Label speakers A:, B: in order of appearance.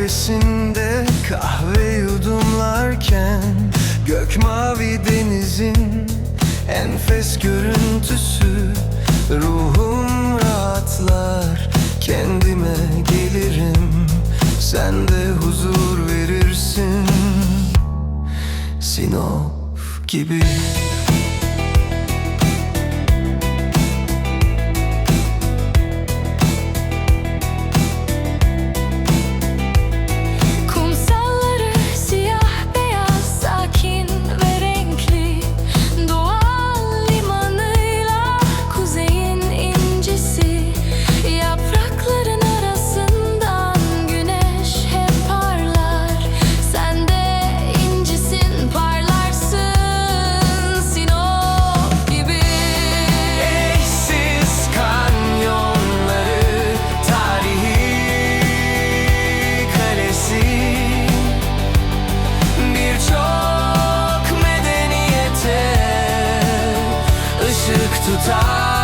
A: tepesinde kahve yudumlarken Gök mavi denizin enfes görüntüsü Ruhum rahatlar kendime gelirim Sen de huzur verirsin. Sinop gibi sık tutar.